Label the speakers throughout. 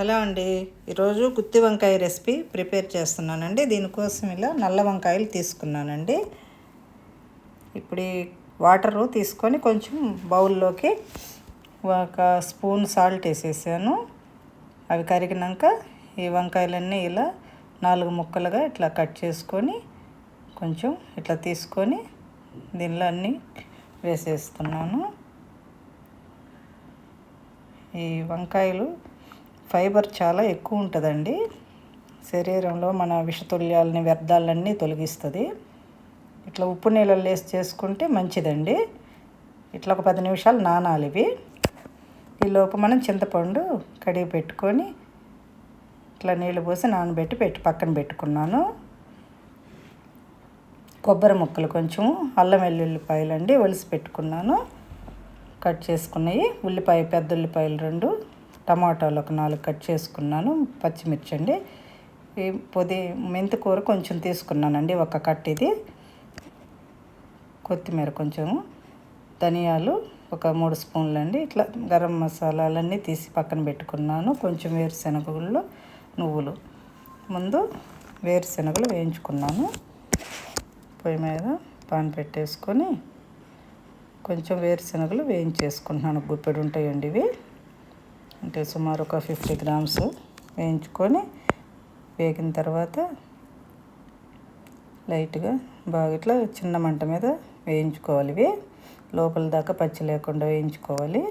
Speaker 1: Hello అండి. ఈరోజు గుత్తి వంకాయ రెసిపీ ప్రిపేర్ చేస్తున్నానండి. దీనికోసం ఇలా నల్ల వంకాయలు తీసుకున్నానండి. ఇప్పుడు వాటరు తీసుకొని కొంచెం బౌల్లోకి ఒక స్పూన్ సాల్ట్ వేసేసాను. అవి కరిగినాక ఈ వంకాయలన్నీ ఇలా నాలుగు ముక్కలుగా ఇట్లా కట్ చేసుకొని కొంచెం ఇట్లా తీసుకొని దీనిలో అన్నీ వేసేస్తున్నాను. ఈ వంకాయలు ఫైబర్ చాలా ఎక్కువ ఉంటుందండి. శరీరంలో మన విషతుల్యాలని వ్యర్థాలన్నీ తొలగిస్తుంది. ఇట్లా ఉప్పు నీళ్ళల్లో వేసి చేసుకుంటే మంచిదండి. ఇట్లా ఒక పది నిమిషాలు నానాలి ఇవి. ఈలోపు మనం చింతపండు కడిగి పెట్టుకొని ఇట్లా నీళ్ళు పోసి నానబెట్టి పెట్టి పక్కన పెట్టుకున్నాను. కొబ్బరి ముక్కలు కొంచెం అల్లం వెల్లుల్లిపాయలు అండి ఒలిసి పెట్టుకున్నాను. కట్ చేసుకున్నాయి ఉల్లిపాయ పెద్ద ఉల్లిపాయలు రెండు. టమాటాలు ఒక నాలుగు కట్ చేసుకున్నాను పచ్చిమిర్చి అండి ఈ పొది మెంతికూర కొంచెం తీసుకున్నానండి ఒక కట్ ఇది. కొత్తిమీర కొంచెం ధనియాలు ఒక మూడు స్పూన్లు అండి ఇట్లా గరం మసాలాలన్నీ తీసి పక్కన పెట్టుకున్నాను కొంచెం వేరుశనగలు నువ్వులు. ముందు వేరుశనగలు వేయించుకున్నాను. పొయ్యి మీద పాన్ పెట్టేసుకొని కొంచెం వేరుశనగలు వేయించేసుకుంటున్నాను. గుప్పెడు ఉంటాయండి ఇవి. అంటే సుమారు ఒక ఫిఫ్టీ గ్రామ్స్ వేయించుకొని వేగిన తర్వాత లైట్గా బాగా ఇట్లా చిన్న మంట మీద వేయించుకోవాలి. ఇవి లోపల దాకా పచ్చి లేకుండా వేయించుకోవాలి.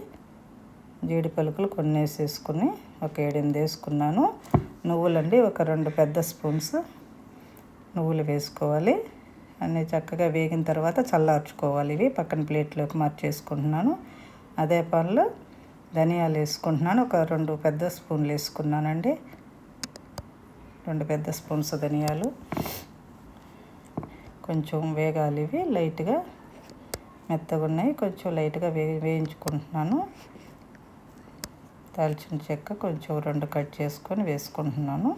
Speaker 1: జీడి పలుకులు కొన్ని వేసేసుకుని ఒక ఏడెనిమిది వేసుకున్నాను. నువ్వులండి ఒక రెండు పెద్ద స్పూన్స్ నువ్వులు వేసుకోవాలి. అన్నీ చక్కగా వేగిన తర్వాత చల్లార్చుకోవాలి. ఇవి పక్కన ప్లేట్లోకి మార్చేసుకుంటున్నాను. అదే పనిలో ధనియాలు వేసుకుంటున్నాను. ఒక రెండు పెద్ద స్పూన్లు వేసుకున్నానండి. రెండు పెద్ద స్పూన్స్ ధనియాలు. కొంచెం వేగాలి ఇవి. లైట్గా మెత్తగా ఉన్నాయి. కొంచెం లైట్గా వే వేయించుకుంటున్నాను. దాల్చిన చెక్క కొంచెం రెండు కట్ చేసుకొని వేసుకుంటున్నాను.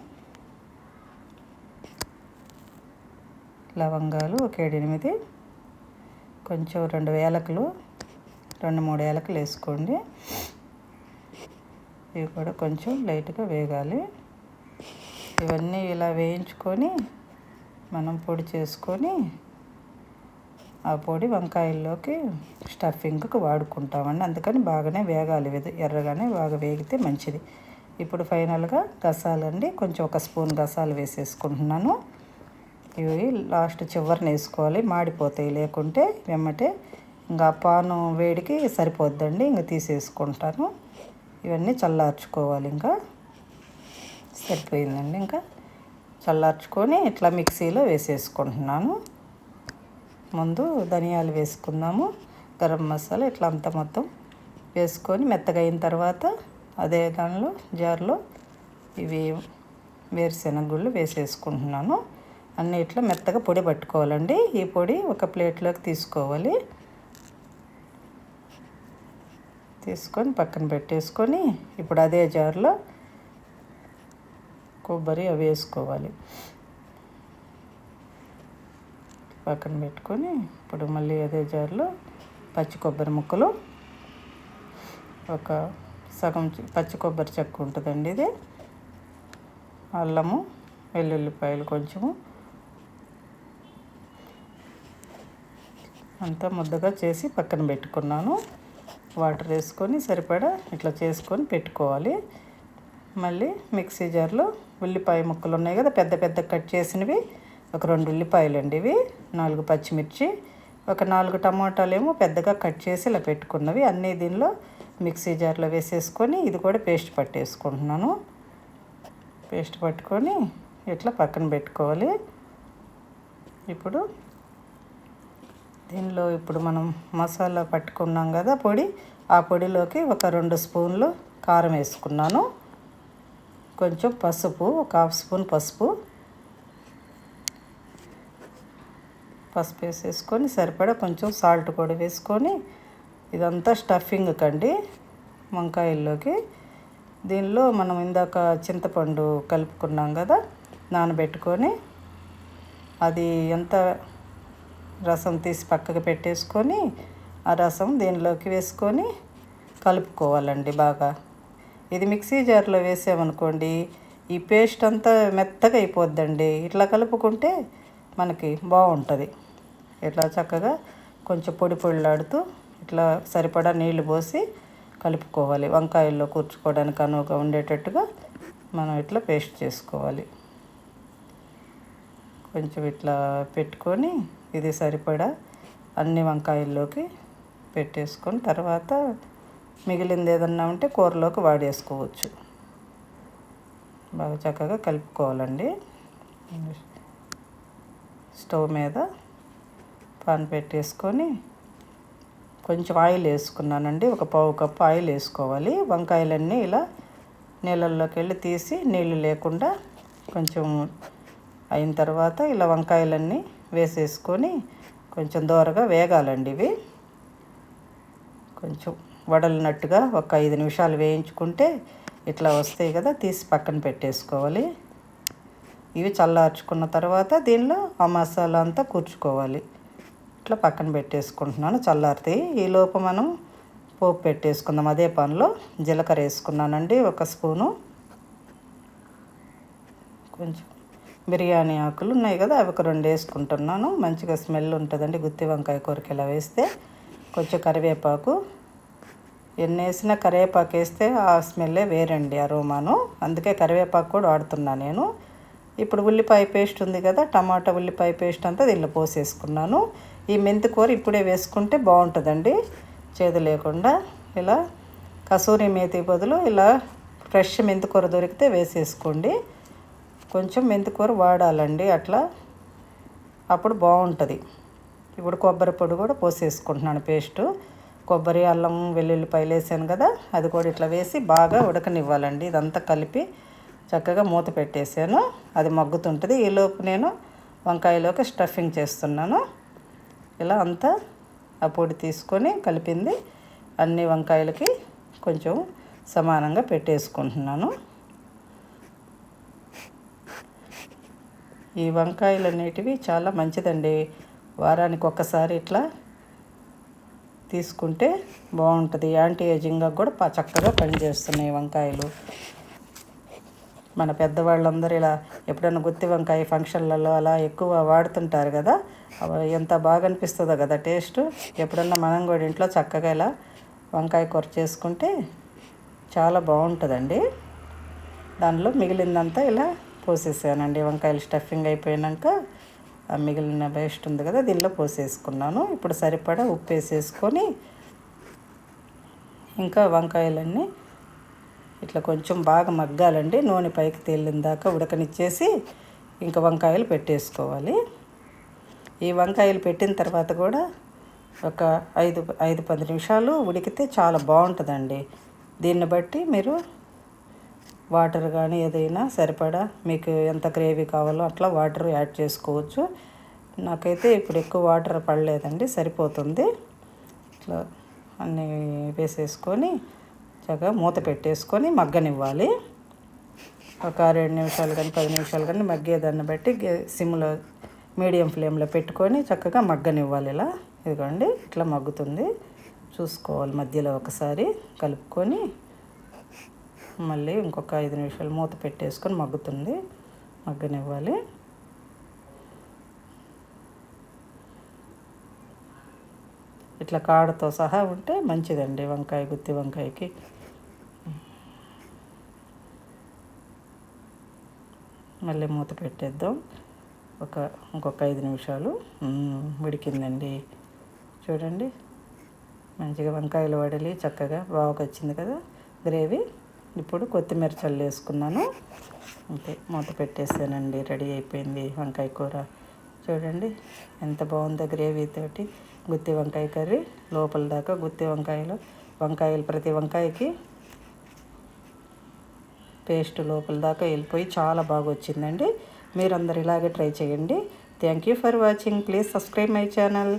Speaker 1: లవంగాలు ఒక ఏడెనిమిది. కొంచెం రెండు ఏలకలు రెండు మూడు ఏలకలు వేసుకోండి. ఇవి కూడా కొంచెం లైట్గా వేగాలి. ఇవన్నీ ఇలా వేయించుకొని మనం పొడి చేసుకొని ఆ పొడి వంకాయల్లోకి స్టఫింగ్కి వాడుకుంటామండి. అందుకని బాగానే వేగాలి. ఎర్రగానే బాగా వేగితే మంచిది. ఇప్పుడు ఫైనల్గా గసాలండి. కొంచెం ఒక స్పూన్ గసాలు వేసేసుకుంటున్నాను. ఇవి లాస్ట్ చివరిని వేసుకోవాలి. మాడిపోతాయి. లేకుంటే వెమ్మటే ఇంకా పాను వేడికి సరిపోద్దండి. ఇంకా తీసేసుకుంటాను. ఇవన్నీ చల్లార్చుకోవాలి ఇంకా. సరిపోయిందండి ఇంకా. చల్లార్చుకొని ఇట్లా మిక్సీలో వేసేసుకుంటున్నాను. ముందు ధనియాలు వేసుకుందాము. గరం మసాలా ఇట్లా అంతా మొత్తం వేసుకొని మెత్తగా అయిన తర్వాత అదే దానిలో జార్లో ఇవి వేరుశెనగ గుళ్ళు వేసేసుకుంటున్నాను. అన్నీ ఇట్లా మెత్తగా పొడి పట్టుకోవాలండి. ఈ పొడి ఒక ప్లేట్లోకి తీసుకోవాలి. తీసుకొని పక్కన పెట్టేసుకొని ఇప్పుడు అదే జార్లో కొబ్బరి అవి వేసుకోవాలి. పక్కన పెట్టుకొని ఇప్పుడు మళ్ళీ అదే జార్లో పచ్చి కొబ్బరి ముక్కలు ఒక సగం పచ్చి కొబ్బరి చెక్క ఉంటుందండి ఇది. అల్లము వెల్లుల్లిపాయలు కొంచెము. అంతా ముద్దగా చేసి పక్కన పెట్టుకున్నాను. వాటర్ వేసుకొని సరిపడా ఇట్లా చేసుకొని పెట్టుకోవాలి. మళ్ళీ మిక్సీ జార్లో ఉల్లిపాయ ముక్కలు ఉన్నాయి కదా పెద్ద పెద్ద కట్ చేసినవి. ఒక రెండు ఉల్లిపాయలు అండి ఇవి నాలుగు పచ్చిమిర్చి ఒక నాలుగు టమాటాలు ఏమో పెద్దగా కట్ చేసి ఇలా పెట్టుకున్నవి. అన్నీ దీనిలో మిక్సీ జార్లో వేసేసుకొని ఇది కూడా పేస్ట్ పట్టేసుకుంటున్నాను. పేస్ట్ పట్టుకొని ఇట్లా పక్కన పెట్టుకోవాలి. ఇప్పుడు దీనిలో ఇప్పుడు మనం మసాలా పట్టుకున్నాం కదా పొడి. ఆ పొడిలోకి ఒక రెండు స్పూన్లు కారం వేసుకున్నాను. కొంచెం పసుపు ఒక హాఫ్ స్పూన్ పసుపు. పసుపు వేసేసుకొని సరిపడా కొంచెం సాల్ట్ కూడా వేసుకొని ఇదంతా స్టఫింగ్ కండి వంకాయల్లోకి. దీనిలో మనం ఇందాక చింతపండు కలుపుకున్నాం కదా నానబెట్టుకొని అది ఎంత రసం తీసి పక్కకు పెట్టేసుకొని ఆ రసం దీనిలోకి వేసుకొని కలుపుకోవాలండి బాగా. ఇది మిక్సీ జార్లో వేసామనుకోండి ఈ పేస్ట్ అంతా మెత్తగా అయిపోద్దండి. ఇట్లా కలుపుకుంటే మనకి బాగుంటుంది. ఇట్లా చక్కగా కొంచెం పొడి పొడిలాడుతూ ఇట్లా సరిపడా నీళ్ళు పోసి కలుపుకోవాలి. వంకాయల్లో కూర్చుకోవడానికి అనువుగా ఉండేటట్టుగా మనం ఇట్లా పేస్ట్ చేసుకోవాలి. కొంచెం ఇట్లా పెట్టుకొని ఇది సరిపడా అన్ని వంకాయల్లోకి పెట్టేసుకొని తర్వాత మిగిలింది ఏదన్నా ఉంటే కూరలోకి వాడేసుకోవచ్చు. బాగా చక్కగా కలుపుకోవాలండి. స్టవ్ మీద పాన్ పెట్టేసుకొని కొంచెం ఆయిల్ వేసుకున్నానండి. ఒక పావు కప్పు ఆయిల్ వేసుకోవాలి. వంకాయలన్నీ ఇలా నీళ్ళల్లోకి వెళ్ళి తీసి నీళ్ళు లేకుండా కొంచెం అయిన తర్వాత ఇలా వంకాయలన్నీ వేసేసుకొని కొంచెం దూరగా వేగాలండి ఇవి. కొంచెం వడలినట్టుగా ఒక ఐదు నిమిషాలు వేయించుకుంటే ఇట్లా వస్తాయి కదా తీసి పక్కన పెట్టేసుకోవాలి. ఇవి చల్లార్చుకున్న తర్వాత దీనిలో ఆ మసాలా అంతా కూర్చుకోవాలి. ఇట్లా పక్కన పెట్టేసుకుంటున్నాను చల్లారుతాయి ఈలోపు మనం పోపు పెట్టేసుకుందాం. అదే పనిలో జీలకర్ర వేసుకున్నానండి ఒక స్పూను. కొంచెం బిర్యానీ ఆకులు ఉన్నాయి కదా అవి ఒక రెండు వేసుకుంటున్నాను. మంచిగా స్మెల్ ఉంటుందండి. గుత్తి వంకాయ కూరకి ఇలా వేస్తే కొంచెం కరివేపాకు. ఎన్ని వేసినా కరివేపాకు వేస్తే ఆ స్మెల్లే వేరండి అరోమాను. అందుకే కరివేపాకు కూడా వాడుతున్నా నేను. ఇప్పుడు ఉల్లిపాయ పేస్ట్ ఉంది కదా టమాటా ఉల్లిపాయ పేస్ట్ అంతా దీనిలో పోసేసుకున్నాను. ఈ మెంతి కూర ఇప్పుడే వేసుకుంటే బాగుంటుందండి. చేదు లేకుండా ఇలా కసూరి మేతి బదులు ఇలా ఫ్రెష్ మెంతి కూర దొరికితే వేసేసుకోండి. కొంచెం మెంతికూర వాడాలండి అట్లా. అప్పుడు బాగుంటుంది. ఇప్పుడు కొబ్బరి పొడి కూడా పోసేసుకుంటున్నాను పేస్టు. కొబ్బరి అల్లం వెల్లుల్లిపాయలు వేసాను కదా అది కూడా ఇట్లా వేసి బాగా ఉడకనివ్వాలండి. ఇదంతా కలిపి చక్కగా మూత పెట్టేసాను. అది మగ్గుతుంటుంది. ఈలోపు నేను వంకాయలోకి స్టఫింగ్ చేస్తున్నాను. ఇలా అంతా ఆ పొడి తీసుకొని కలిపింది అన్ని వంకాయలకి కొంచెం సమానంగా పెట్టేసుకుంటున్నాను. ఈ వంకాయలు అనేటివి చాలా మంచిదండి. వారానికి ఒక్కసారి ఇట్లా తీసుకుంటే బాగుంటుంది. యాంటీ ఏజింగ్గా కూడా చక్కగా పనిచేస్తున్నాయి వంకాయలు. మన పెద్దవాళ్ళందరూ ఇలా ఎప్పుడైనా గుత్తి వంకాయ ఫంక్షన్లలో అలా ఎక్కువ వాడుతుంటారు కదా ఎంత బాగా అనిపిస్తుందో కదా టేస్ట్. ఎప్పుడన్నా మనం కూడా ఇంట్లో చక్కగా ఇలా వంకాయ కూర చేసుకుంటే చాలా బాగుంటుందండి. దానిలో మిగిలిందంతా ఇలా పోసేసానండి. వంకాయలు స్టఫింగ్ అయిపోయాక మిగిలిన పేస్ట్ ఉంది కదా దీనిలో పోసేసుకున్నాను. ఇప్పుడు సరిపడా ఉప్పు వేసేసుకొని ఇంకా వంకాయలన్నీ ఇట్లా కొంచెం బాగా మగ్గాలండి. నూనె పైకి తేలిన దాకా ఉడకనిచ్చేసి ఇంకా వంకాయలు పెట్టేసుకోవాలి. ఈ వంకాయలు పెట్టిన తర్వాత కూడా ఒక ఐదు ఐదు పది నిమిషాలు ఉడికితే చాలా బాగుంటుందండి. దీన్ని బట్టి మీరు వాటర్ కానీ ఏదైనా సరిపడా మీకు ఎంత గ్రేవీ కావాలో అట్లా వాటర్ యాడ్ చేసుకోవచ్చు. నాకైతే ఇప్పుడు ఎక్కువ వాటర్ పడలేదండి సరిపోతుంది. ఇట్లా అన్నీ వేసేసుకొని చక్కగా మూత పెట్టేసుకొని మగ్గనివ్వాలి. ఒక రెండు నిమిషాలు కానీ పది నిమిషాలు కానీ మగ్గేదాన్ని బట్టి సిమ్లో మీడియం ఫ్లేమ్లో పెట్టుకొని చక్కగా మగ్గనివ్వాలి ఇలా. ఇదిగోండి ఇట్లా మగ్గుతుంది. చూసుకోవాలి మధ్యలో ఒకసారి కలుపుకొని. మళ్ళీ ఇంకొక ఐదు నిమిషాలు మూత పెట్టేసుకొని మగ్గుతుంది. మగ్గనివ్వాలి. ఇట్లా కాడతో సహా ఉంటే మంచిదండి వంకాయ గుత్తి వంకాయకి. మళ్ళీ మూత పెట్టేద్దాం. ఒక ఇంకొక ఐదు నిమిషాలు. ఉడికిందండి చూడండి. మంచిగా వంకాయలు వడలి చక్కగా బాగా వచ్చింది కదా గ్రేవీ. ఇప్పుడు కొత్తిమీర చల్లి వేసుకున్నాను. అంతే మూత పెట్టేసానండి రెడీ అయిపోయింది వంకాయ కూర. చూడండి ఎంత బాగుందో గ్రేవీతోటి గుత్తి వంకాయ కర్రీ. లోపల దాకా గుత్తి వంకాయలు వంకాయలు ప్రతి వంకాయకి పేస్ట్ లోపల దాకా వెళ్ళిపోయి చాలా బాగా వచ్చిందండి. మీరందరు ఇలాగే ట్రై చేయండి. Thank you for watching please subscribe my channel